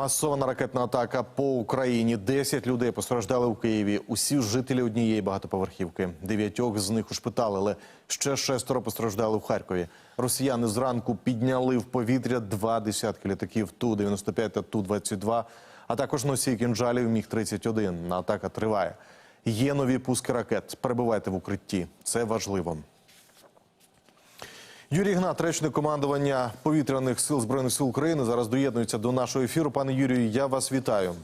Масована ракетна атака по Україні. 10 людей постраждали у Києві. Усі жителі однієї багатоповерхівки. Дев'ятьох з них ушпиталили. Ще шестеро постраждали в Харкові. Росіяни зранку підняли в повітря два десятки літаків Ту-95 та Ту-22, а також носій кінжалів Міг-31. Атака триває. Є нові пуски ракет. Перебувайте в укритті. Це важливо. Юрій Гнат, речник командування повітряних сил збройних сил України, зараз доєднується до нашого ефіру. Пане Юрію, я вас вітаю.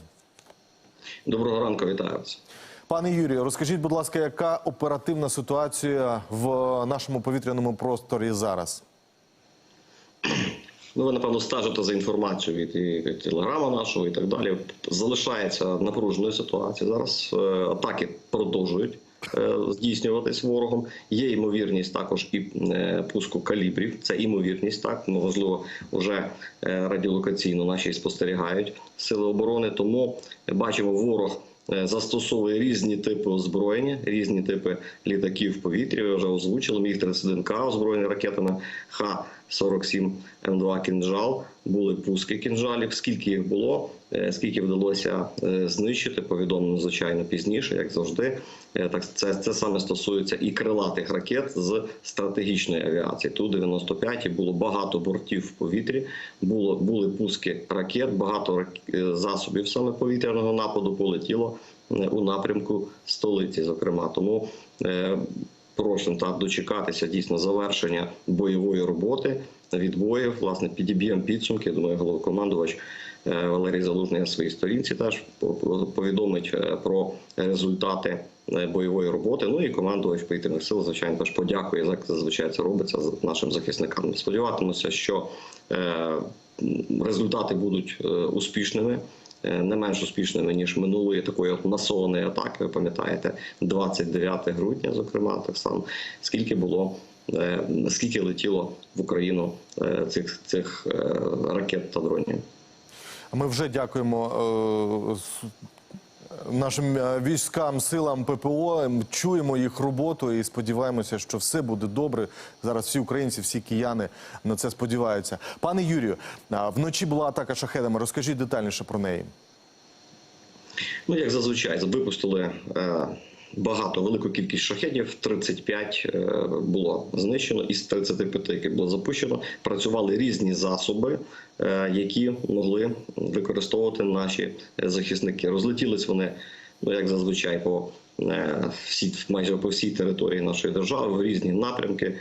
Доброго ранку, вітаю вас. Пане Юрію, розкажіть, будь ласка, яка оперативна ситуація в нашому повітряному просторі зараз? Ну, ви напевно стежите за інформацією від, від телеграма нашого і так далі. Залишається напруженою ситуація. Зараз е, атаки продовжують здійснюватись ворогом. Є ймовірність також і е, пуску калібрів. Це імовірність, так ну, можливо, вже е, радіолокаційно наші спостерігають сили оборони. Тому бачимо, ворог. е, Застосовує різні типи озброєння, різні типи літаків в повітрі. Вже озвучили міг 31 к озброєний ракетами Х-47 М2 кінжал. Були пуски кінжалів. Скільки їх було, е, скільки вдалося е, знищити, повідомлено звичайно пізніше, як завжди. Е, Так це, це саме стосується і крилатих ракет з стратегічної авіації. Ту 95 і було багато бортів в повітрі. Було були пуски ракет, багато засобів саме повітряного нападу полетіло у напрямку столиці. Зокрема, тому Прошу так дочекатися дійсно завершення бойової роботи, відбоїв. Власне, підіб'ємо підсумки. Думаю, головкомандувач е, Валерій Залужний на своїй сторінці теж по- по- повідомить е, про результати е, бойової роботи. Ну і командувач повітряних сил, звичайно, теж подякує як зазвичай це робиться з нашим захисникам. Сподіватимуся, що результати будуть успішними. Е, Не менш успішними ніж минулої такої масованої атаки. Ви пам'ятаєте, 29 грудня, зокрема, так само скільки було, е, скільки летіло в Україну е, цих цих ракет та дронів. Ми вже дякуємо нашим е, військам, силам ППО. Чуємо їх роботу і сподіваємося, що все буде добре. Зараз всі українці, всі кияни на це сподіваються. Пане Юрію, вночі була атака шахедами. Розкажіть детальніше про неї. Ну, як зазвичай, випустили е, багато, велику кількість шахедів. 35 е, було знищено із 35, які було запущено. Працювали різні засоби, е, які могли використовувати наші захисники. Розлетілись вони, ну як зазвичай, по е, всі майже по всій території нашої держави в різні напрямки.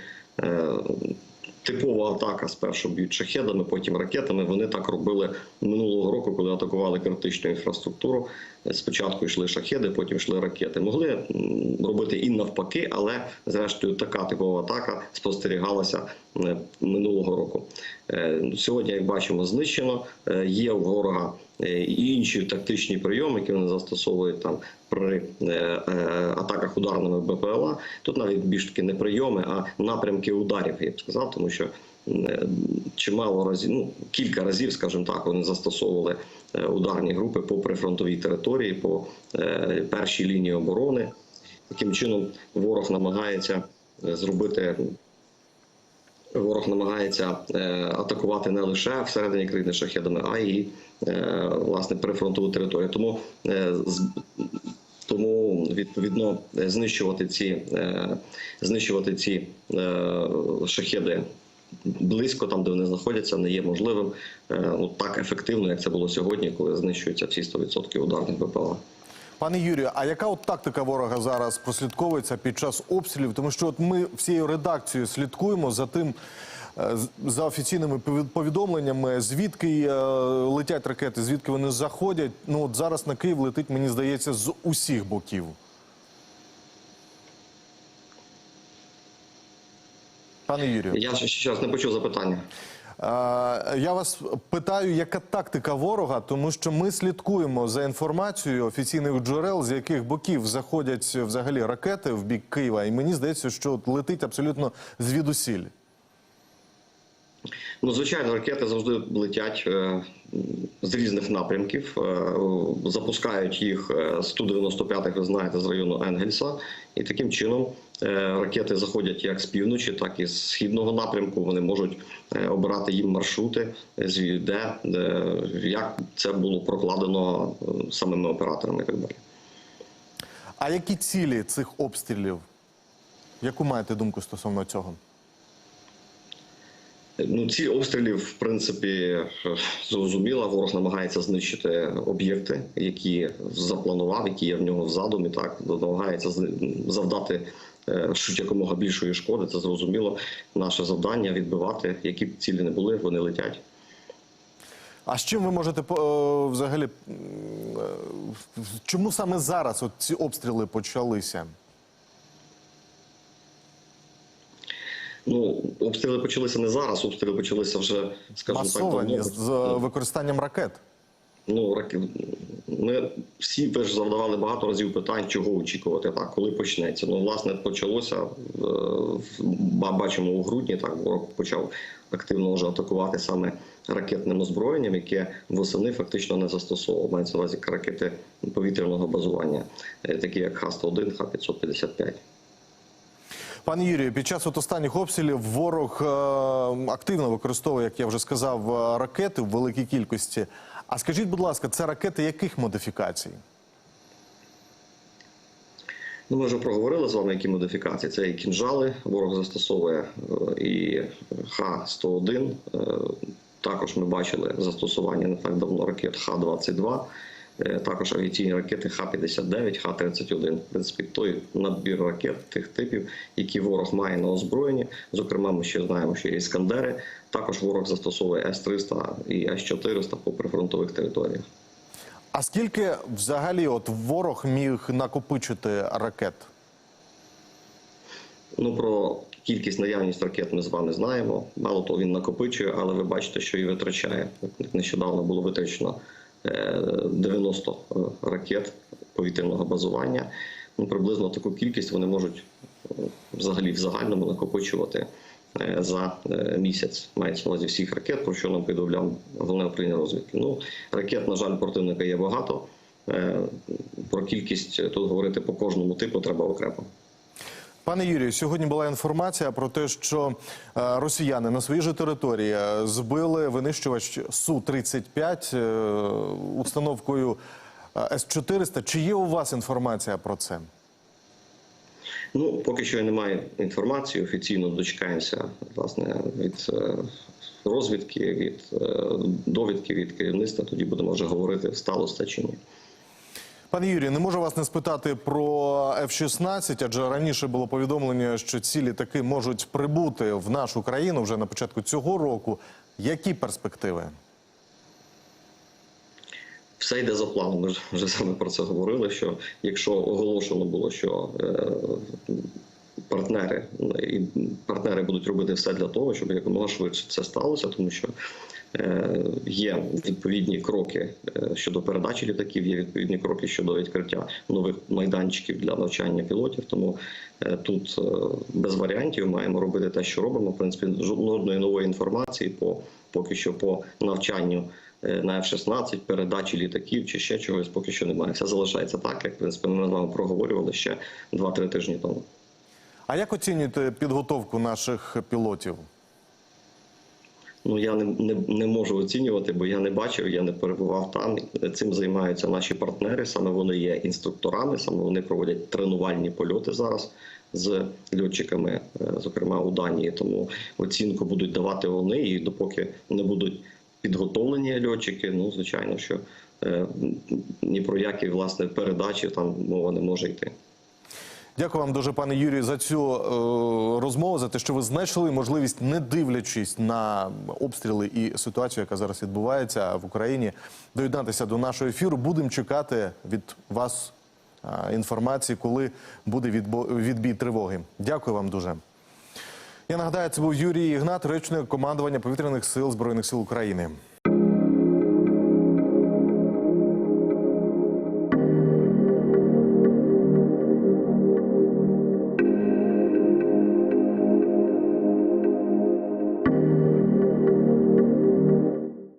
Типова атака спершу б'ють шахедами, потім ракетами. Вони так робили минулого року, коли атакували критичну інфраструктуру. Спочатку йшли шахеди, потім йшли ракети. Могли робити і навпаки, але зрештою така типова атака спостерігалася минулого року. Е, Сьогодні, як бачимо, знищено. Е, Є у ворога е, інші тактичні прийоми, які вони застосовують там при е, е, атаках ударними БПЛА. Тут навіть більш таки не прийоми, а напрямки ударів, я б сказав, тому що е, чимало разів, ну кілька разів, скажімо так, вони застосовували е, ударні групи по прифронтовій території, по е, першій лінії оборони. Таким чином ворог намагається е, зробити. Ворог намагається е, атакувати не лише всередині країни шахедами, а й е, власне прифронтову територію. Тому е, тому відповідно знищувати ці знищувати ці шахеди близько там, де вони знаходяться, не є можливим так ефективно, як це було сьогодні, коли знищуються всі 100% ударних БПЛА. Пане Юрію, а яка от тактика ворога зараз прослідковується під час обстрілів? Тому що от ми всією редакцією слідкуємо за тим, е, за офіційними повідомленнями, звідки е, летять ракети, звідки вони заходять. Ну от зараз на Київ летить, мені здається, з усіх боків. Пане Юрію. Я ще раз не почув запитання. Я вас питаю, яка тактика ворога, тому що ми слідкуємо за інформацією офіційних джерел, з яких боків заходять взагалі ракети в бік Києва, і мені здається, що летить абсолютно звідусіль. Ну, звичайно, ракети завжди летять е, з різних напрямків. Е, Запускають їх е, з Ту-95, ви знаєте, з району Енгельса. І таким чином ракети заходять як з півночі, так і з східного напрямку. Вони можуть обирати їм маршрути, е, де, де як це було прокладено самими операторами і так далі. А які цілі цих обстрілів? Яку маєте думку стосовно цього? Ну, ці обстрілів, в принципі, е, зрозуміло. Ворог намагається знищити об'єкти, які запланував, які є в нього в задумі. Так намагається завдати е, якомога більшої шкоди. Це зрозуміло. Наше завдання відбивати, які б цілі не були, вони летять. А з чим ви можете е, взагалі? Чому саме зараз ці обстріли почалися? Ну, обстріли почалися не зараз. Обстріли почалися вже, скажімо Масовані так, з е, використанням ракет. Ну, раки- ми всі теж завдавали багато разів питань, чого очікувати, так, коли почнеться. Ну, власне, почалося, е, бачимо у грудні, так, ворог почав активно вже атакувати саме ракетним озброєнням, яке восени фактично не застосовував. Мається на увазі ракети повітряного базування, е, такі як Х-101, Х-555. Пане Юрію, під час от останніх обстрілів ворог е, активно використовує, як я вже сказав, е, ракети в великій кількості. А скажіть, будь ласка, це ракети яких модифікацій? Ну, ми вже проговорили з вами, які модифікації. Це і кінжали, ворог застосовує е, і Х-101. Е, Також ми бачили застосування не так давно ракет Х-22, е, також авіаційні ракети Х-59, Х-31. В принципі, той набір ракет тих типів, які ворог має на озброєнні. Зокрема, ми ще знаємо, що є іскандери. Також ворог застосовує С-300 і С-400 по прифронтових територіях. А скільки взагалі от ворог міг накопичити ракет? Ну про кількість наявність ракет ми з вами знаємо. Мало того, він накопичує, але ви бачите, що і витрачає. Нещодавно було витрачено е, 90 ракет повітряного базування. Ну, приблизно таку кількість вони можуть е, взагалі в загальному накопичувати е, за е, місяць. Мається на увазі всіх ракет, про що нам повідомляв головне управління розвідки. Ну, ракет, на жаль, противника є багато. Е, Про кількість е, тут говорити по кожному типу треба окремо. Пане Юрію, сьогодні була інформація про те, що е, росіяни на своїй же території е, збили винищувач Су-35 е, установкою е, С-400. Чи є у вас інформація про це? Ну, поки що немає інформації. Офіційно дочекаємося власне від розвідки, від довідки від керівництва. Тоді будемо вже говорити, сталося чи ні. Пане Юрію, не можу вас не спитати про F-16, адже раніше було повідомлення, що ці літаки можуть прибути в нашу країну вже на початку цього року. Які перспективи? Все йде за планом. Ми вже саме про це говорили. Що якщо оголошено було, що е, партнери партнери будуть робити все для того, щоб якомога швидше це сталося, тому що є відповідні кроки е, щодо передачі літаків, є відповідні кроки щодо відкриття нових майданчиків для навчання пілотів. Тому е, тут е, без варіантів маємо робити те, що робимо. В принципі, жодної нової інформації по поки що по навчанню е, на F-16, передачі літаків чи ще чогось поки що немає. Все залишається так, як в принципі ми з вами проговорювали ще 2-3 тижні тому. А як оцінюєте підготовку наших пілотів? Ну я не, не, не можу оцінювати, бо я не бачив, я не перебував там. Цим займаються наші партнери. Саме вони є інструкторами, саме вони проводять тренувальні польоти зараз з льотчиками, е, зокрема у Данії. Тому оцінку будуть давати вони, і допоки не будуть підготовлені льотчики, ну звичайно, що е, ні про які власне передачі там мова не може йти. Дякую вам дуже, пане Юрію, за цю е, розмову, за те, що ви знайшли можливість, не дивлячись на обстріли і ситуацію, яка зараз відбувається в Україні, доєднатися до нашого ефіру. Будемо чекати від вас е, інформації, коли буде відбо- відбій тривоги. Дякую вам дуже. Я нагадаю, це був Юрій Ігнат, речник командування повітряних сил збройних сил України.